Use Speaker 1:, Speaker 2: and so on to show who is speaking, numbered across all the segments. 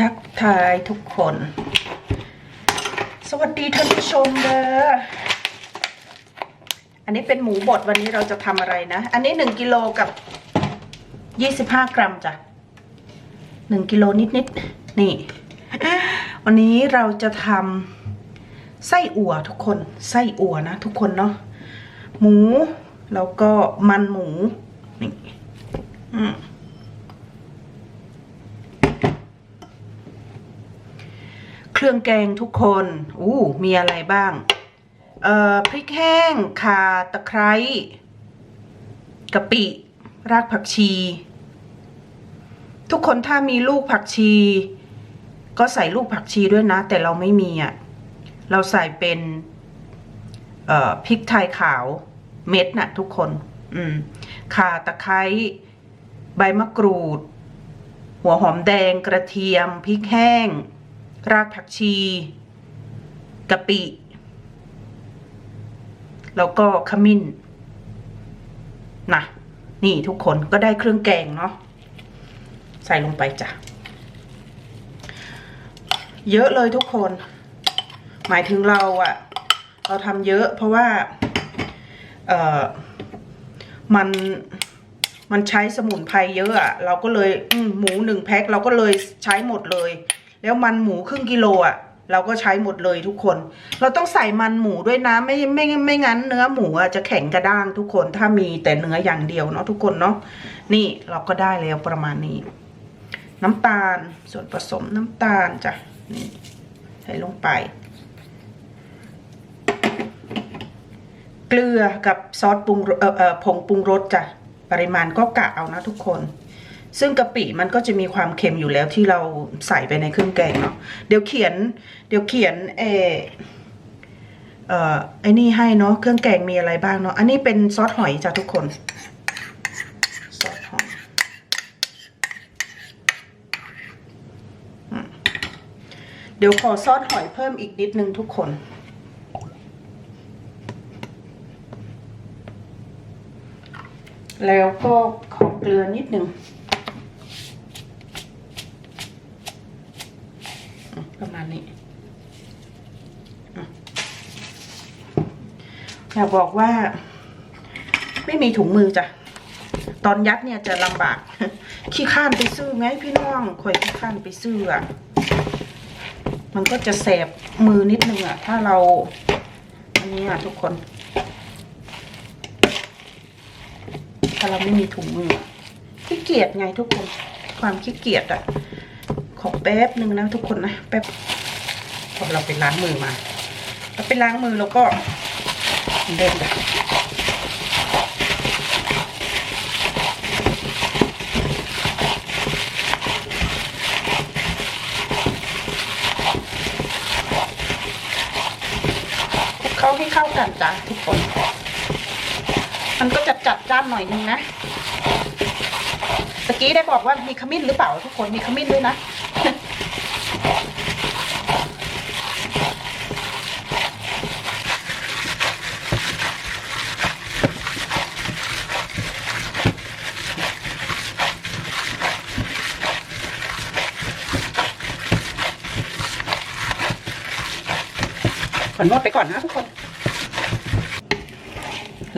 Speaker 1: ทักทายทุกคน สวัสดีท่านผู้ชมเด้อ อันนี้เป็นหมูบดวันนี้เราจะทำอะไรนะ อันนี้หนึ่งกิโลกับยี่สิบห้ากรัมจ้ะหนึ่งกิโลนิดๆนี่ วันนี้เราจะทำไส้อั่วทุกคน ไส้อั่วนะทุกคนเนาะ หมู แล้วก็มันหมู นี่ อืม เครื่องแกงทุกคน อู้ มีอะไรบ้าง เอ่อ พริกแห้ง ข่า ตะไคร้กะปิ รากผักชี ทุกคนถ้ามีลูกผักชี ก็ใส่ลูกผักชีด้วยนะ แต่เราไม่มีอะ่ะ เราใส่เป็น เอ่อ พริกไทยขาวเม็ดน่ะ ทุกคน อืม ข่า ตะไคร้ ใบมะกรูด หัวหอมแดง กระเทียม พริกแห้ง รากผักชีกะปิ แล้วก็ขมิ้นนะนี่ทุกคนก็ได้เครื่องแกงเนาะใส่ลงไปจ้ะ เยอะเลยทุกคน หมายถึงเราอะเราทำเยอะเพราะว่า เออมันมันใช้สมุนไพรเยอะอะเราก็เลยมหมูหนึ่งแพ็คเราก็เลยใช้หมดเลย แล้วมันหมูครึ่งกิโลอะ เราก็ใช้หมดเลยทุกคน เราต้องใส่มันหมูด้วยนะ ไม่ไม่ไม่งั้นเนื้อหมูอะจะแข็งกระด้างทุกคนถ้ามีแต่เนื้ออย่างเดียวเนาะทุกคนเนาะนี่เราก็ได้แล้วประมาณนี้ น้ำตาลส่วนผสมน้ำตาลจ้ะนี่ใส่ลงไป เกลือกับซอสปรุงเออเอ่อผงปรุงรสจ้ะปริมาณก็กะเอานะทุกคน ซึ่งกะปิมันก็จะมีความเค็มอยู่แล้วที่เราใส่ไปในเครื่องแกงเนาะเดี๋ยวเขียน เดี๋ยวเขียนเอเอ่อไอ้นี่ให้เนาะเครื่องแกงมีอะไรบ้างเนาะอันนี้เป็นซอสหอยจ้ะทุกคนซอสหอยเดี๋ยวขอซอสหอยเพิ่มอีกนิดนึงทุกคน แล้วก็ขอเกลือนิดนึงอืม ประมาณนี้อยากบอกว่า ไม่มีถุงมือจ้ะ ตอนยัดเนี่ยจะลำบาก ขี้ข้านไปซื้อไงพี่น้องคอยขี้ข้านไปซื้ออะ มันก็จะแสบมือนิดนึงอะ ถ้าเรา อันนี้อะทุกคน ถ้าเราไม่มีถุงมือขี้เกียจไงทุกคน ความขี้เกียจอะ ขอแป๊บหนึ่งนะทุกคนนะแป๊บพอเราไปล้างมือมาเราไปล้างมือแล้วก็เดินไปเข้าให้เข้ากันจ้ะทุกคน มันก็จะจัดจ้านหน่อยนึงนะตะกี้ได้บอกว่ามีขมิ้นหรือเปล่าทุกคนมีขมิ้นด้วยนะ ขอ นวดไปก่อนนะทุกคน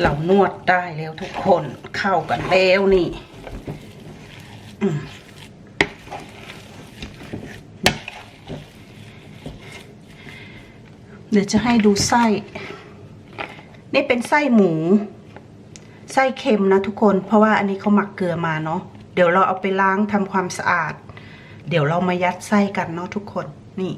Speaker 1: เรานวดได้แล้วทุกคนเข้ากันแล้วนี่เดี๋ยวจะให้ดูไส้ นี่เป็นไส้หมู ไส้เค็มนะทุกคน เพราะว่าอันนี้เขาหมักเกลือมาเนาะ เดี๋ยวเราเอาไปล้างทำความสะอาด เดี๋ยวเรามายัดไส้กันเนาะทุกคน นี่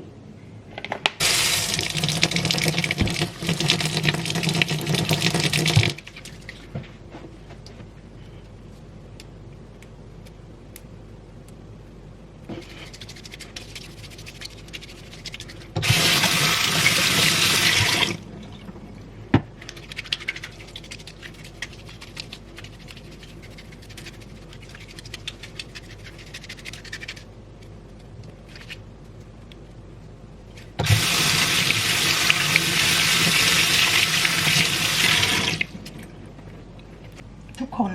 Speaker 1: คน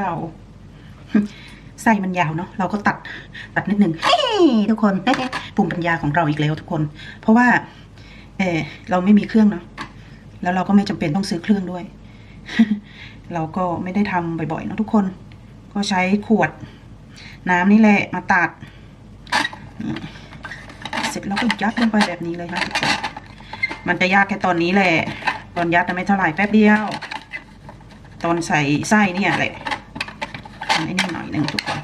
Speaker 1: เรา ไส้มันยาวเนาะเราก็ตัดตัดนิดหนึ่งเฮ้ทุกคนภูมิปัญญาของเราอีกแล้วทุกคน เพราะว่า เออเราไม่มีเครื่องเนาะแล้วเราก็ไม่จำเป็นต้องซื้อเครื่องด้วย เราก็ไม่ได้ทำบ่อยๆเนะทุกคน ก็ใช้ขวด น้ำนี่แหละมาตัด เสร็จแล้วก็ยัดลงไปแบบนี้เลยนะทุกคนมันจะยากแค่ตอนนี้แหละ ตอนยัดนะไม่เท่าไหร่แป๊บเดียว ตอนใส่ไส้เนี่ยแหละทำให้นี่หน่อยหนึ่งทุกคน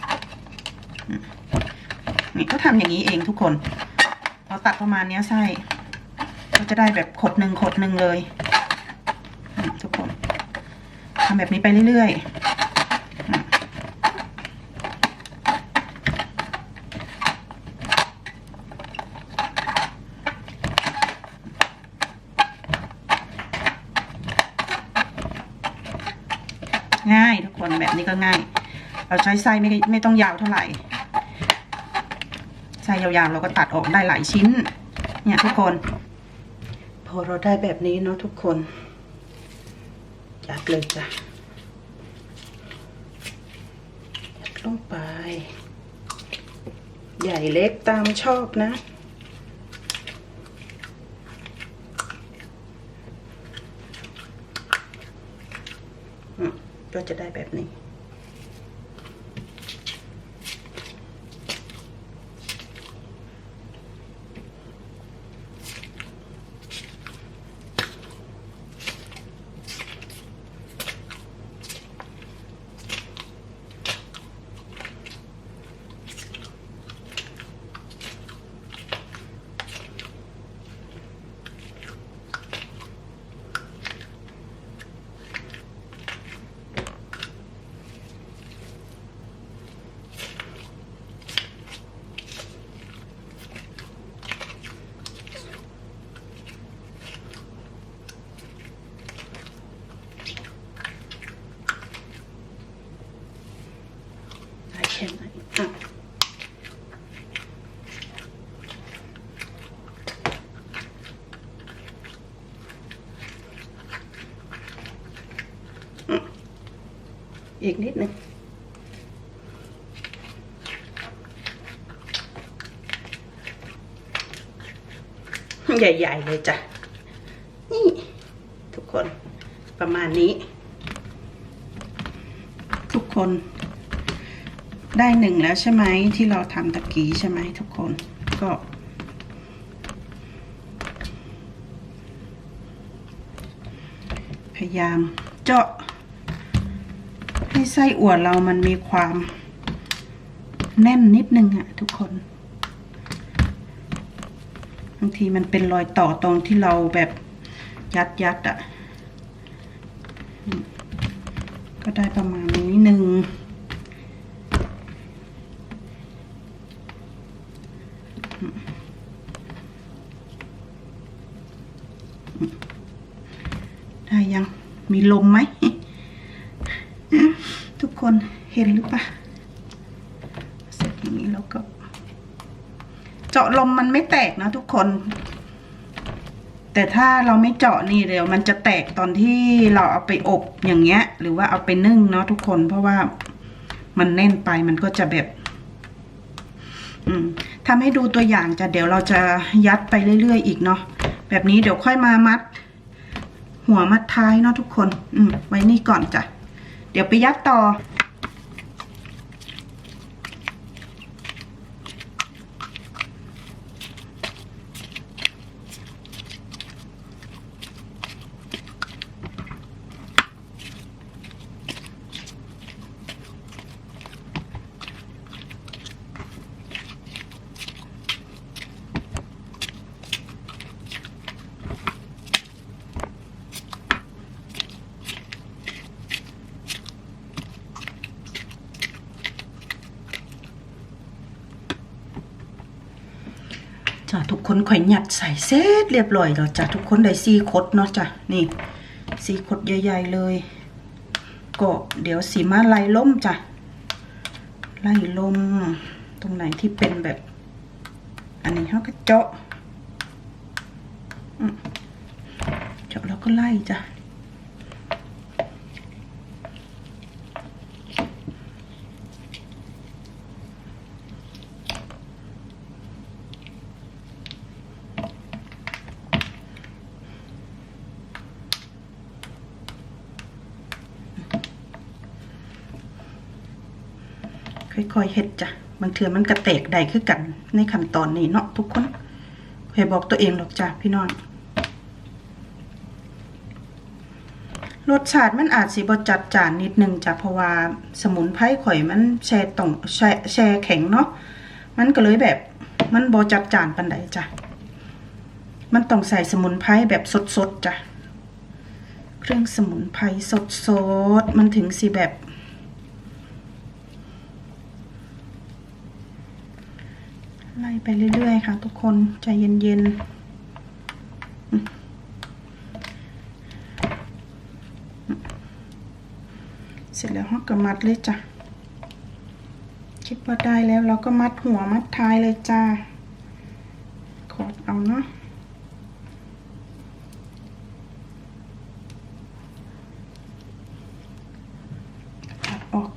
Speaker 1: นี่ก็ทำอย่างนี้เองทุกคนเราตัดประมาณนี้ไส้ก็จะได้แบบขดหนึ่งขดหนึ่งเลย ทุกคนทำแบบนี้ไปเรื่อยๆอืมง่ายทุกค นี้ก็ง่าย เราใช้ไส้ไม่ไม่ต้องยาวเท่าไหร่ไส้ยาวๆเราก็ตัดออกได้หลายชิ้น เนี่ยทุกคน พอเราได้แบบนี้เนาะทุกคนยัดเลยจ้ะยัดลงไป ใหญ่เล็กตามชอบนะก็จะได้แบบนี้ อีกนิดหนึ่งใหญ่ ๆ เลยจ้ะ นี่ ทุกคนประมาณนี้ ทุกคนได้หนึ่งแล้วใช่ไหมที่เราทำตะกี้ใช่ไหมทุกคนก็ พยายามเจาะ ให้ไส้อั่วเรามันมีความแน่นนิดนึงอะทุกคน บางทีมันเป็นรอยต่อตรงที่เราแบบยัดยัดๆอะก็ได้ประมาณนี้หนึ่งได้ยังมีลมไหม เห็นหรือเปล่าเสร็จอย่างนี้แล้วก็ เจาะลมมันไม่แตกนะทุกคน แต่ถ้าเราไม่เจาะนี่เดี๋ยวมันจะแตกตอนที่เราเอาไปอบอย่างเงี้ย หรือว่าเอาไปนึ่งเนาะทุกคน เพราะว่ามันแน่นไปมันก็จะแบบทำให้ดูตัวอย่างจะเดี๋ยวเราจะยัดไปเรื่อยๆอีกเนาะแบบนี้เดี๋ยวค่อยมามัด หัวมัดท้ายเนาะทุกคน อืมไว้นี่ก่อนจ้ะ เดี๋ยวไปยัดต่อ ข่อยหยัดใส่เสร็จเรียบร้อยแล้วจ้ะทุกคนได้ซีคดเนาะจ้ะนี่ซีคดใหญ่ๆเลย ก็เดี๋ยวสีมาไล่ล่มจ้ะไล่ลมตรงไหนที่เป็นแบบ อันนี้เขาก็เจาะเจาะแล้วก็ไล่จ้ะ ค่อยเฮ็ดจ้ะบางเทื่อมันกระเตกได้คือกัน ในขั้นตอนนี้เนาะทุกคนเคยบอกตัวเองหรอกจ้ะพี่น้องรสชาติมันอาจสิบจัดจานนิดนึงจ้ะเพราะว่าสมุนไพรข่อยมันแช่ตรงแช่แช่แข็งเนาะมันก็เลยแบบมันบจัดจานปานใดจ้ะมันต้องใส่สมุนไพรแบบสดๆจ้ะเครื่องสมุนไพรสดๆมันถึงสิแบบ ไปเรื่อยๆค่ะ ทุกคนใจเย็นๆ เสร็จแล้วเราก็มัดเลยจ้ะ คิดว่าได้แล้วเราก็มัดหัวมัดท้ายเลยจ้า ขอดเอาเนาะตัดออก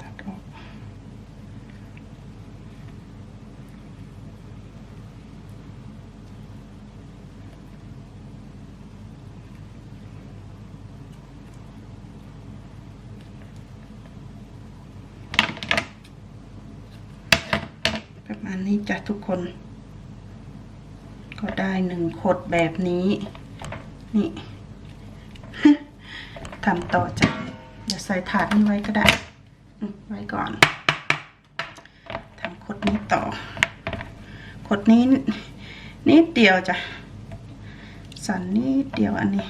Speaker 1: ตัดออกาณนี้จ้ะทุกคน ก็ได้หนึ่งขดแบบนี้ นี่ทำต่อจ้ะเดี๋ยวใส่ถาดนี้ไว้ก็ได้ ไว้ก่อนทำขดนี้ต่อ ขดนี้นิดเดียวจ้ะสันนิดเดียวอันนี้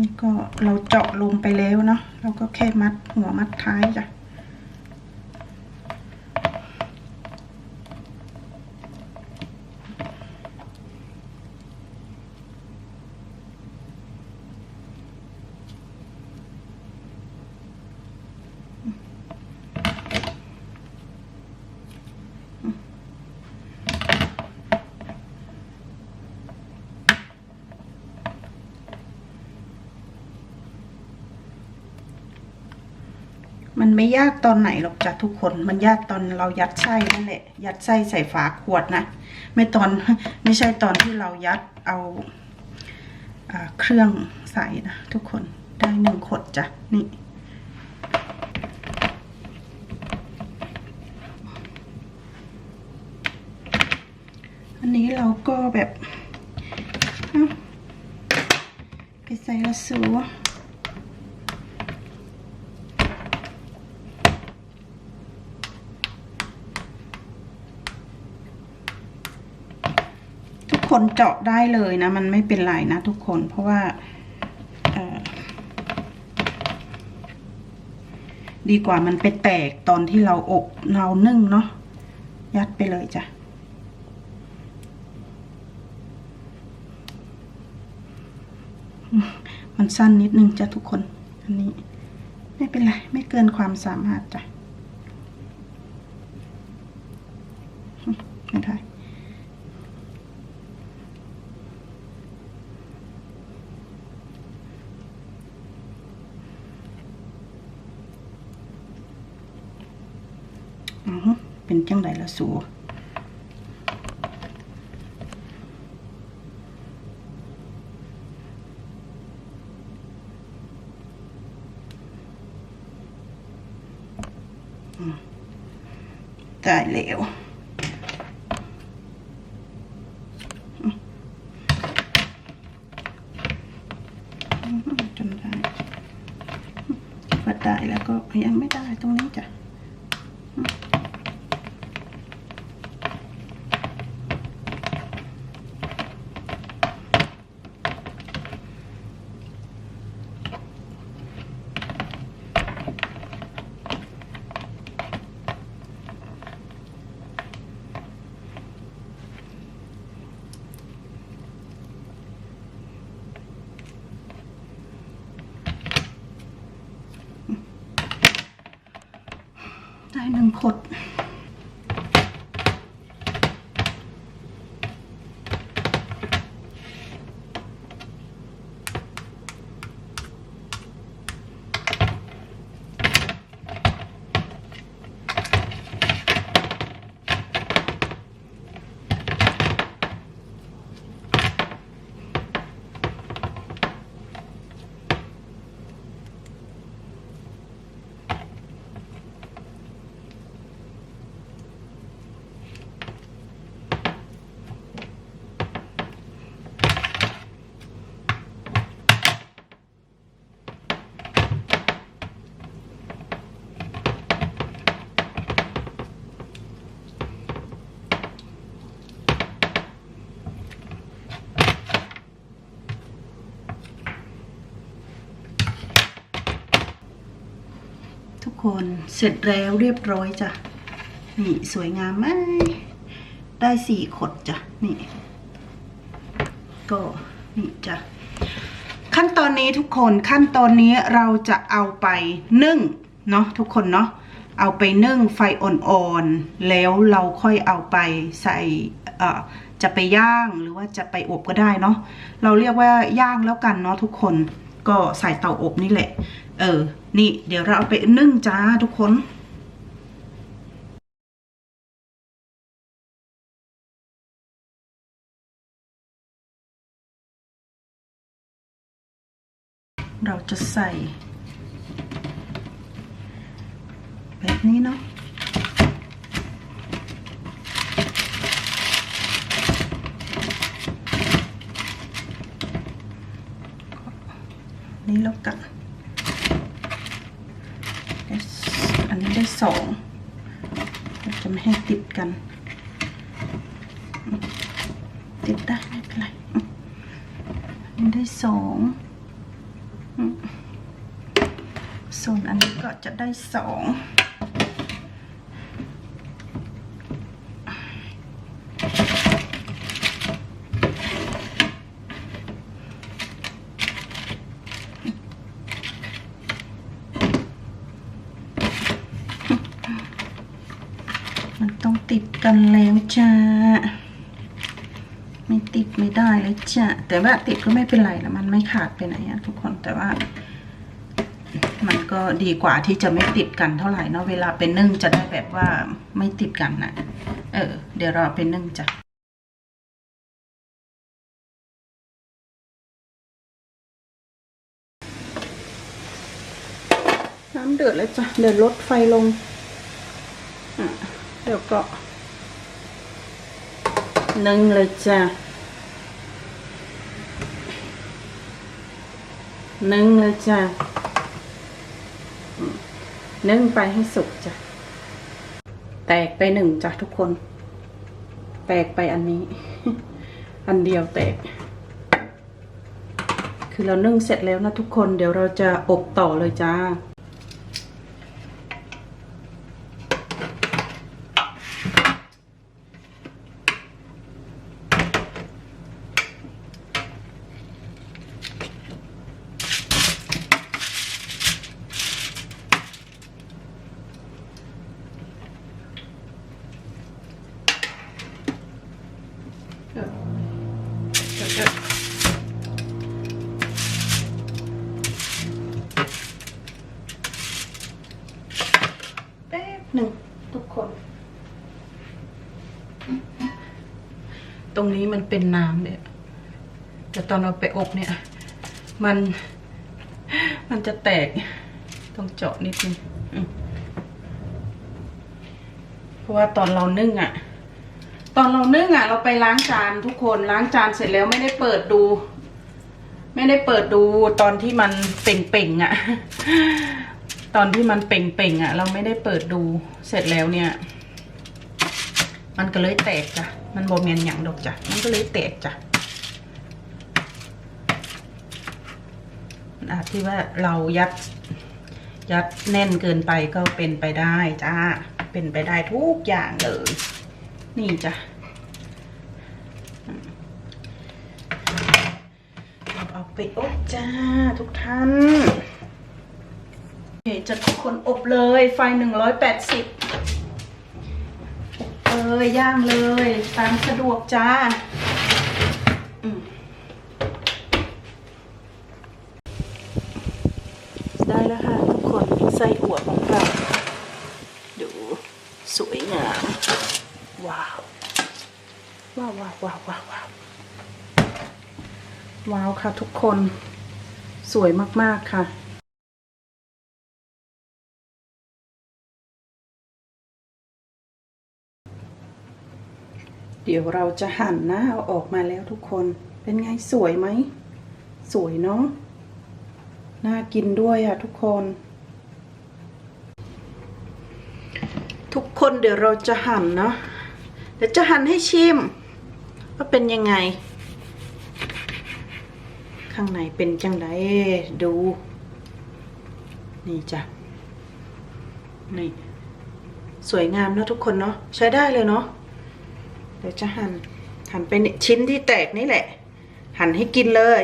Speaker 1: นี่ ก็เราเจาะลงไปแล้วเนาะเราก็แค่มัดหัวมัดท้ายจ้ะ ไม่ยากตอนไหนหรอกจ้ะทุกคน มันยากตอนเรายัดไส้นั่นแหละ ยัดไส้ใส่ฝาขวดนะ ไม่ตอนไม่ใช่ตอนที่เรายัดเอาอเครื่องใส่นะทุกคนได้หนึ่งขดจ้ะนี่อันนี้เราก็แบบไปใส่ละสู ทุก คนเจาะได้เลยนะ มันไม่เป็นไรนะทุกคนเพราะว่าดีกว่ามันไปแตกตอนที่เราอบเรานึ่งเนาะยัดไปเลยจ้ะมันสั้นนิดนึงจ้ะทุกคน อันนี้ ไม่เป็นไร ไม่เกินความสามารถจ้ะไม่ได้ อ๋อ เป็นจังไดละสูอืมได้แล้วอืมอืมจนได้อืมว่าได้แล้วก็ยังไม่ได้ตรงนี้จ้ะ ได้หนึ่งขด คนเสร็จแล้วเรียบร้อยจ้ะ นี่สวยงามไหมได้สี่ขดจ้ะ นี่ ก็นี่จ้ะ ขั้นตอนนี้ทุกคนขั้นตอนนี้เราจะเอาไปนึ่งเนาะทุกคนเนาะเอาไปนึ่งไฟอ่อนๆ แล้วเราค่อยเอาไปใส่เอ่อจะไปย่างหรือว่าจะไปอบก็ได้เนาะเราเรียกว่าย่างแล้วกันเนาะทุกคนก็ใส่เตาอบนี่แหละ เออ นี่ เดี๋ยวเราเอาไปนึ่งจ้าทุกคนเราจะใส่ แบบนี้เนาะนี่แล้วกัน อันนี้ได้ สองจะไม่ให้ติดกัน ติดได้ไม่เป็นไรนี่ได้สองส่วนอันนี้ก็จะได้สอง มันต้องติด กันแล้วจ้า ไม่ติดไม่ได้เลยจ้ะแต่ว่าติดก็ไม่เป็นไรนะมันไม่ขาดไปไหนอะทุกคนแต่ว่า มันก็ดีกว่าที่จะไม่ติดกันเท่าไหร่เนาะเวลาเป็นนึ่งจะได้แบบว่าไม่ติดกันนะเออ เดี๋ยวราเป็นนึ่งจ้ะน้ำเดือดแล้วจ้ะเดี๋ยวลดไฟลงอะเดี๋ยวก็ นึ่งเลยจ้ะนึ่งเลยจ้ะนึ่งไปให้สุกจ้ะ แตกไปหนึ่งจ้ะทุกคน แตกไปอันนี้ อันเดียวแตก คือเรานึ่งเสร็จแล้วนะทุกคน เดี๋ยวเราจะอบต่อเลยจ้า รงนี้มันเป็นน้ำเนี่ยแต่ตอนเราไปอบเนี่ย มันมันจะแตก ต้องเจาะนิดนึงเพราะว่าตอนเรานึ่งอะ่ะ ตอนเรานึ่งอะ่ะ เราไปล้างจานทุกคนล้างจานเสร็จแล้วไม่ได้เปิดดู ไม่ได้เปิดดูตอนที่มันเป่งๆอะ่ะ ตอนที่มันเป่งๆอะ่ะ เราไม่ได้เปิดดูเสร็จแล้วเนี่ย มันก็เลยแตกจ้ะ มันโบเมียนอย่างดอกจ้ะ มันก็เลยแตกจ้ะอาจที่ว่าเรายัดยัดแน่นเกินไปก็เป็นไปได้จ้า เป็นไปได้ทุกอย่างเลย นี่จ้ะเราเอาไปอบจ้าทุกท่านเดี๋ยวจะทุกคนอบเลยไฟหนึ่งร้อยแปดสิบ เลยย่างเลยตามสะดวกจ้าได้แล้วค่ะทุกคนไส้อั่วของเราดูสวยงาม ว้าว ว้าวว้าวว้าวว้าวว้าวว้าวค่ะทุกคนสวยมาก ๆ ค่ะ เดี๋ยวเราจะหั่นนะเอาออกมาแล้วทุกคน เป็นไงสวยไหม สวยเนาะ น่ากินด้วยอะทุกคน ทุกคนเดี๋ยวเราจะหั่นเนาะ เดี๋ยวจะหั่นให้ชิม ว่าเป็นยังไง ข้างในเป็นจังไดดู นี่จ้ะ นี่ สวยงามแล้วทุกคนเนาะ ใช้ได้เลยเนาะ เดี๋ยวจะหั่นหั่นเป็นชิ้นที่แตกนี่แหละ หั่นให้กินเลย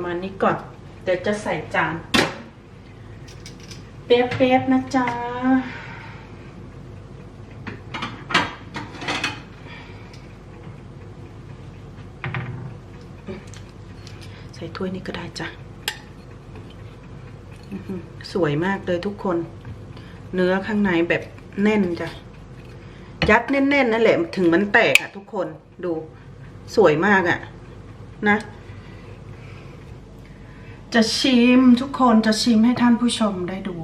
Speaker 1: ประมาณนี้ก่อน เดี๋ยวจะใส่จานเป๊บๆนะจ๊ะใส่ถ้วยนี้ก็ได้จ้ะสวยมากเลยทุกคน เนื้อข้างในแบบแน่นจ้ะ ยัดแน่นๆนั่นแหละ ถึงมันแตกอะทุกคนดูสวยมากอะนะ จะชิมทุกคนจะชิมให้ท่านผู้ชมได้ดู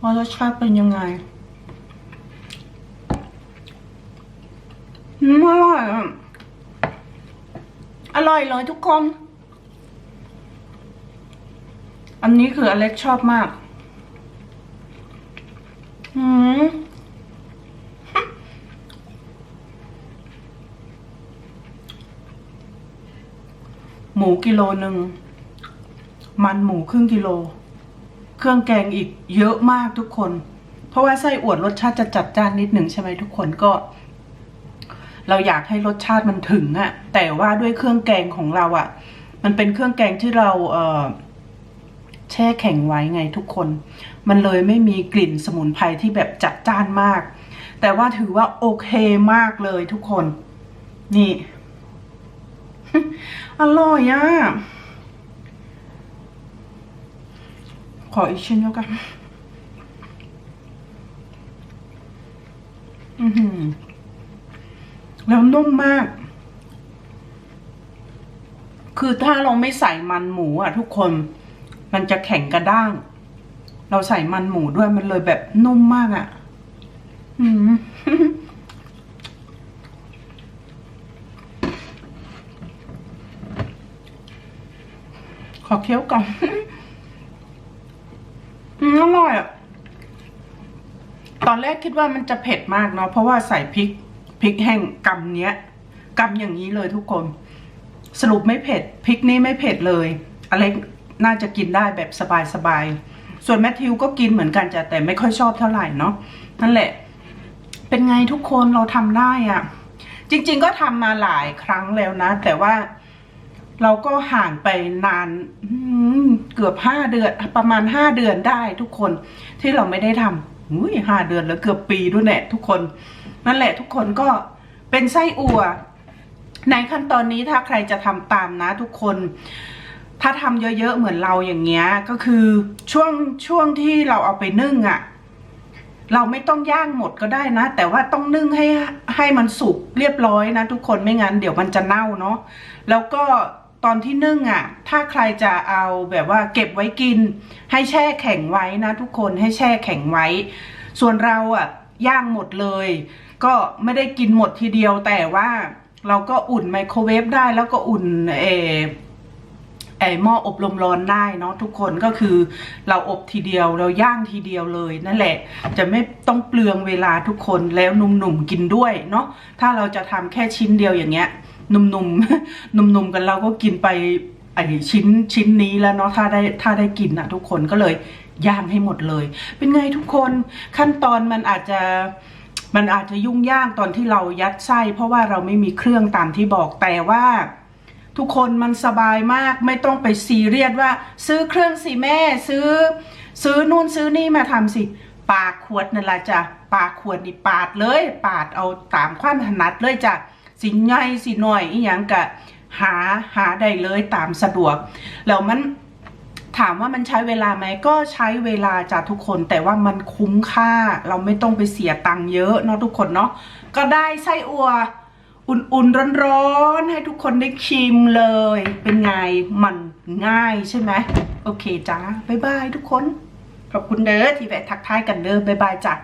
Speaker 1: ว่ารสชาติเป็นยังไงอร่อยอะอร่อยเลยทุกคน อันนี้คืออเล็กชอบมาก อืม หมูกิโลหนึ่ง มันหมูครึ่งกิโล เครื่องแกงอีกเยอะมากทุกคน เพราะว่าไส้อวดรสชาติจะจัดจ้านนิดหนึ่งใช่ไหมทุกคนก็ เราอยากให้รสชาติมันถึงอะแต่ว่าด้วยเครื่องแกงของเราอะมันเป็นเครื่องแกงที่เราเแช่แข็งไว้ไงทุกคน มันเลยไม่มีกลิ่นสมุนไพรที่แบบจัดจ้านมาก แต่ว่าถือว่าโอเคมากเลยทุกคน นี่ อร่อยอะ ขออีกชิ้นแล้วกันอือหือแล้วนุ่มมาก คือถ้าเราไม่ใส่มันหมูอะ ทุกคน มันจะแข็งกระด้าง เราใส่มันหมูด้วยมันเลยแบบนุ่มมากอะ อืม ขอเคี้ยวก่อนอืมอร่อยอะ ตอนแรกคิดว่ามันจะเผ็ดมากเนาะเพราะว่าใส่พริกพริกแห้งกำเนี้ยกำอย่างนี้เลยทุกคน สรุปไม่เผ็ดพริกนี้ไม่เผ็ดเลยอเล็กน่าจะกินได้แบบสบายๆส่วนแมทธิวก็กินเหมือนกันจ้ะแต่ไม่ค่อยชอบเท่าไหร่เนาะนั่นแหละ เป็นไงทุกคนเราทำได้อะ จริง ๆ ก็ทำมาหลายครั้งแล้วนะ แต่ว่า เราก็ห่างไปนานเกือบห้าเดือน ประมาณห้าเดือนได้ทุกคนที่เราไม่ได้ทำอุ้ยห้าเดือนแล้วเกือบปีด้วยแหละทุกคน นั่นแหละทุกคนก็เป็นไส้อั่วในขั้นตอนนี้ถ้าใครจะทำตามนะทุกคน ถ้าทำเยอะๆเหมือนเราอย่างเงี้ย ก็คือช่วงช่วงที่เราเอาไปนึ่งอะ่ะเราไม่ต้องย่างหมดก็ได้นะ แต่ว่าต้องนึ่งให้ให้มันสุกเรียบร้อยนะทุกคนไม่งั้นเดี๋ยวมันจะเน่าเนาะแล้วก็ ตอนที่นึ่งอะ่ะ ถ้าใครจะเอาแบบว่าเก็บไว้กิน ให้แช่แข็งไว้นะทุกคนให้แช่แข็งไว้ ส่วนเราอะ่ะย่างหมดเลย ก็ไม่ได้กินหมดทีเดียวแต่ว่าเราก็อุ่นไมโครเวฟได้แล้วก็อุ่นเออไอหม้ออบลมร้อนได้เนาะทุกคนก็คือเราอบทีเดียวเราย่างทีเดียวเลยนั่นแหละ จะไม่ต้องเปลืองเวลาทุกคนแล้วหนุ่มๆกินด้วยเนาะถ้าเราจะทำแค่ชิ้นเดียวอย่างเงี้ย หนุ่มๆหนุ่มๆกันเราก็กินไปไอชิ้นชิ้นนี้แล้วเนาะถ้าได้ถ้าได้กินอะทุกคนก็เลยย่างให้หมดเลย เป็นไงทุกคนขั้นตอนมันอาจจะมันอาจจะยุ่งยากตอนที่เรายัดไส้เพราะว่าเราไม่มีเครื่องตามที่บอกแต่ว่าทุกคนมันสบายมากไม่ต้องไปซีเรียสว่า ซื้อเครื่องสิแม่ซื้อ ซื้อนู่นซื้อนี่มาทำสิ ปากขวดนั่นแหละจ้ะปากขวดนี่ปาดเลย ปาดเอาตามความถนัดเลยจ้ะ สิใหญ่สิหน่อยอีหยังกะหาหาได้เลยตามสะดวก แล้วมันถามว่ามันใช้เวลาไหมก็ใช้เวลาจ้ะทุกคนแต่ว่ามันคุ้มค่า เราไม่ต้องไปเสียตังค์เยอะเนาะทุกคนเนาะก็ได้ไส้อัวอุ่นๆร้อนๆให้ทุกคนได้ชิมเลย เป็นไงมันง่ายใช่ไหมโอเคจ้าบ๊ายบายทุกคน ขอบคุณเด้อที่แวะทักทายกันเด้อบ๊ายบายจ้ะ